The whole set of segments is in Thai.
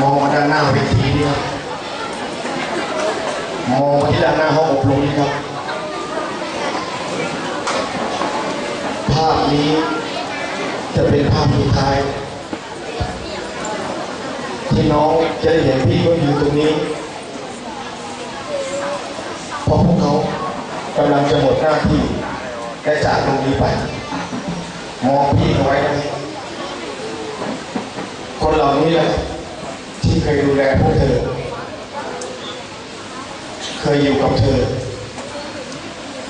มองมาด้านหน้าเวทีนี่ครับมองมาที่ด้านหน้าห้องอบรมนี่ครับ ภาพนี้จะเป็นภาพสุดท้าย ที่น้องจะได้เห็นพี่ก็อยู่ตรงนี้เพราะพวกเขากำลังจะหมดหน้าที่และจากตรงนี้ไป มองพี่เอาไว้นะคนเหล่านี้แหละ ยดูแลพวกเธอ เคยอยู่กับเธอ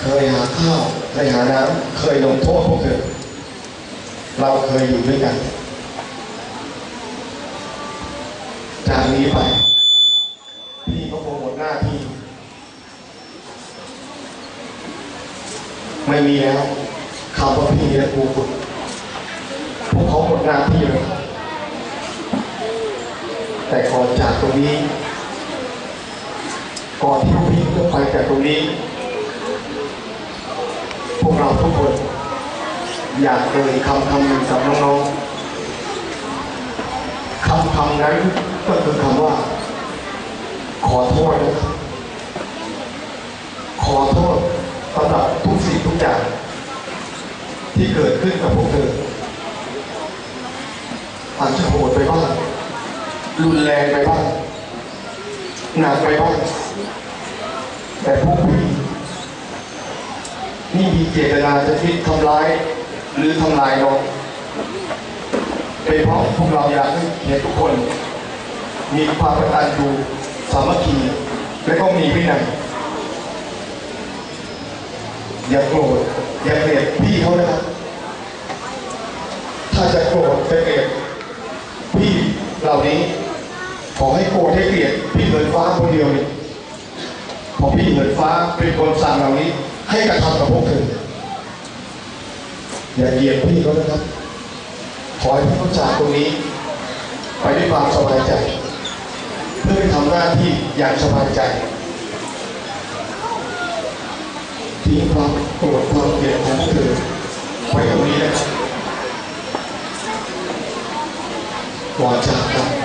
เคยหาข้าวเคยหาน้ำเคยลงโทษพวกเธอ เราเคยอยู่ด้วยกันจากนี้ไป พี่ก็คงหมดหน้าที่ ไม่มีแล้วคำว่าพี่และครูฝึกพวกเขาหมดหน้าที่แล้ว ก่อนจากตรงนี้ ก่อนที่พี่จะไปจากตรงนี้ พวกเราทุกคน อยากเอ่ยคำคำหนึ่งกับน้องๆคำคำนั้นก็คือคำว่า ขอโทษนะขอโทษสำหรับทุกสิ่งทุกอย่างที่เกิดขึ้นกับพวกเธออาจจะโหด รุนแรงไปบ้างหนักไปบ้างแต่พวกพี่นี่มีเจตนาจะคิดทำร้าย หรือทำลายน้องเป็นเพราะพวกเราอยากให้เห็นทุกคน มีความกตัญญูสามัคคีและก็มีวินัยอย่าโกรธอย่าเกลียดพี่เขานะครับถ้าจะโกรธจะเกลียดพี่เหล่านี้ ขอให้โกรธให้เกลียดพี่เหินฟ้าคนเดียวนี่เพอพี่เหินฟ้าเป็นคนสั่งเหล่านี้ ให้กระทำกับพวกเธออย่าเกลียดพี่เขานะครับ ขอให้พี่เขาจากตรงนี้ ไปด้วยความสบายใจ เพื่อไปทำหน้าที่อย่างสบายใจทิ้งความโกรธความเกลียดของพวกเธอไว้ตรงนี้นะครับก่อนจากกัน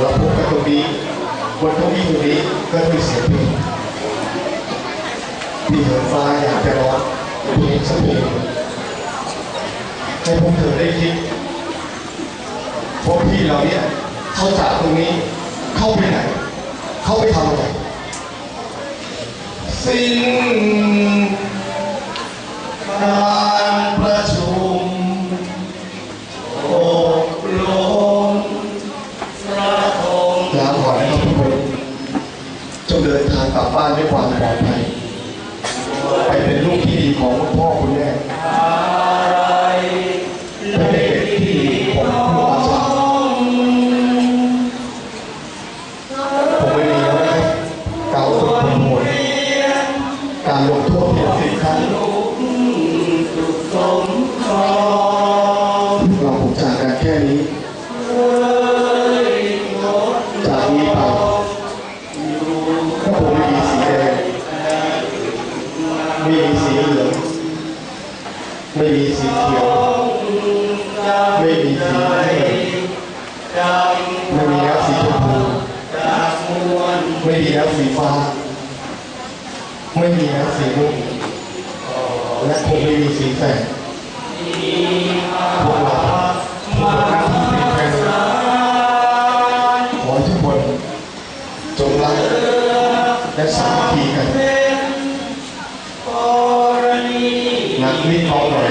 เราพบกันตรงนี้บนเก้าอี้ตรงนี้ก็มีเสียงเพลงที่เหินฟ้าอยากจะร้องเพลงสักเพลงให้พวกเธอได้คิดพวกพี่เราเนี่ยเข้าจากตรงนี้เข้าไปไหน เข้าไปทำอะไรสิ้นการ เดินทางกลับบ้านด้วยความปลอดภัยไปเป็นลูกที่ดีของคุณพ่อคุณแม่ สีฟ้า ไม่มีน้ำสีม่วงและคงไม่มีสีแสงพวกเราทุกคนหน้าที่เป็นแค่นี้ขอให้ทุกคนจงรักและสามัคคีกันนักวิเคราะห์หน่อย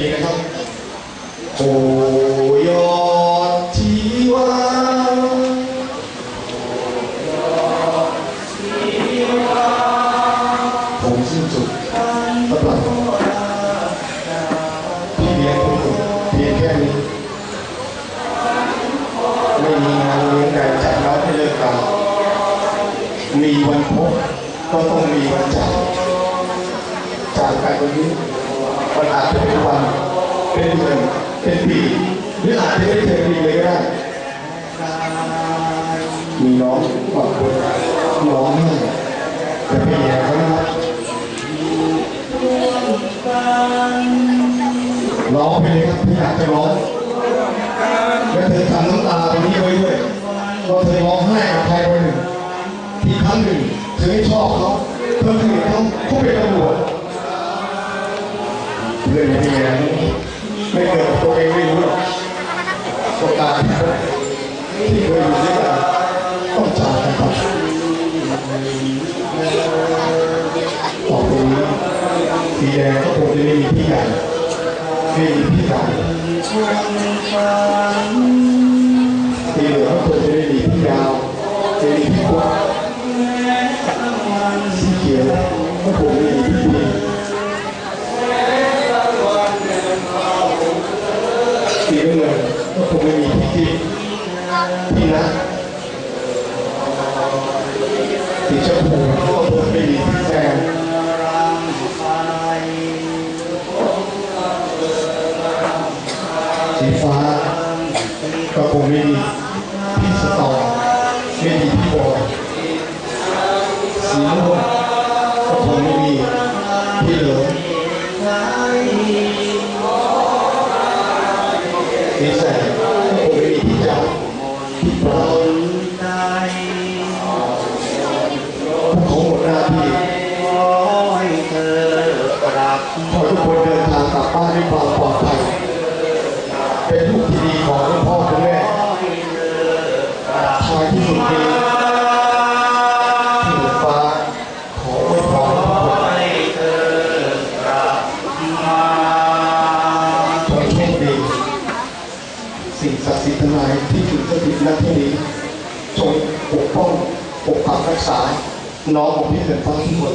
ดีนะครับโอยอดทีวาผมสิ้นสุดสำรับพี่เลี้ยงคุณเพียงแค่นี้ ไม่มีงานเลี้ยงใดจัดรับให้เลิกกันมีวันพบก็ต้องมีวันจากจากกันวันนี้ มันอาจจะเป็นวันเป็นเดือนเป็นปีหรืออาจจะไม่เคยมีเลยก็ได้มีน้องบางคนร้องไห้แต่ไม่แย่เขานะครับร้องไปเลยครับที่อยากจะร้องและเธอทำน้ำตาตรงนี้ไว้ด้วยว่าเธอร้องไห้กับใครคนหนึ่งที่ครั้งหนึ่งเธอไม่ชอบเขา รื่องนี้ ไม่เกิดตัวเองไม่ คงไม่มีพี่สตอไม่มีพี่บอยสีน้ำเงินก็คงไม่มีพี่เหลืองสีแสดก็ค น้องของพี่เกิดฟ้าทุกคน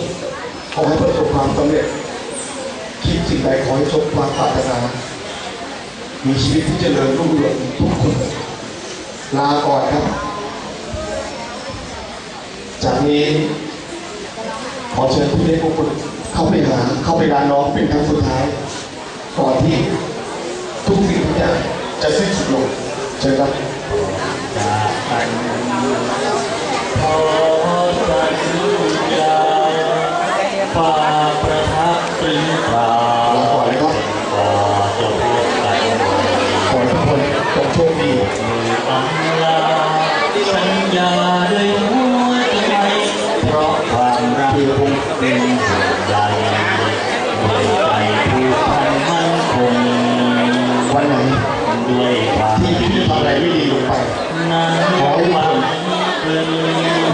ขอให้ประสบความสำเร็จคิดสิ่งใดขอให้สมความปรารถนามีชีวิตที่เจริญรุ่งเรืองทุกคน ลาก่อนครับ จากนี้ ขอเชิญผู้เล่นทุกคนเข้าไปหาเข้าไปร้านน้องเป็นครั้งสุดท้าย ก่อนที่ทุกสิ่งทุกอย่างจะสิ้นสุดลงเชิญครับ ความรักเป็นห่วงใจด้วยใจผู้พันมั่นคงวันไหนด้วยความที่พี่ทำอะไรไม่ดีลงไปนั้นหวัง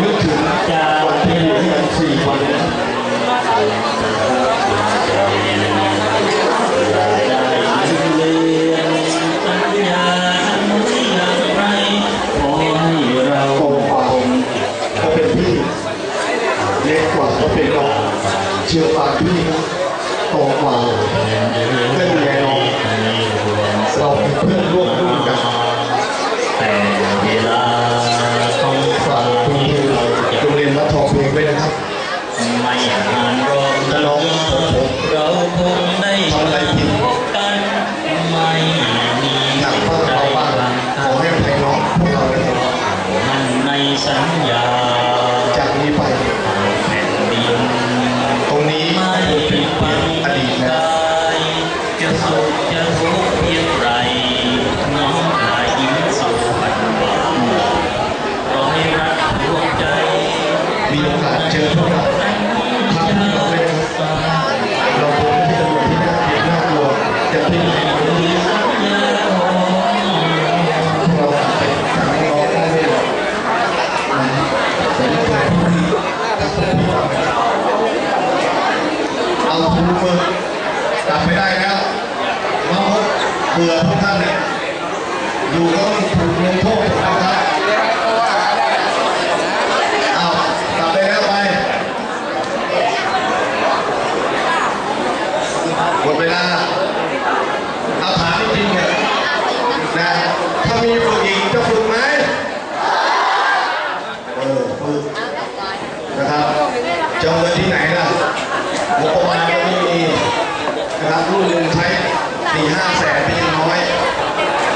สี่ห้าแสนปีน้อย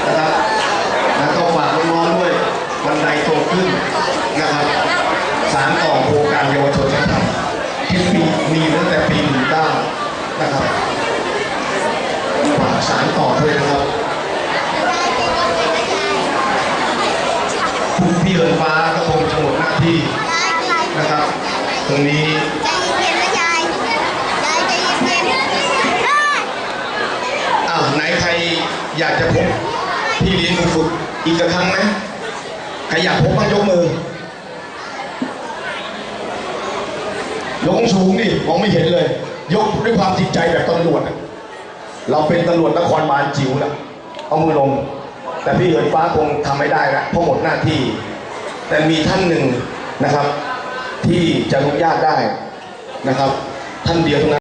นะครับแล้วก็ฝากน้องๆด้วยวันใดโตขึ้นนะครับสารต่อโครงการเยาวชนนะครับที่มีมีตั้งแต่ปีหนึ่งเก้านะครับฝากสารต่อด้วยนะครับคุณพี่เอิญฟ้าก็คงจะหมดหน้าที่นะครับ ตรงนี้ อีกสักครั้งไหมใครอยากพบบ้างยกมือยกสูงดิมองไม่เห็นเลย ยกด้วยความจริงใจแบบตำรวจเราเป็นตำรวจนครบาลจิ๋วนะเอามือลง แต่พี่เหินฟ้าคงทำไม่ได้ละเพราะหมดหน้าที่ แต่มีท่านหนึ่งนะครับ ที่จะอนุญาตได้นะครับ ท่านเดียวเท่านั้น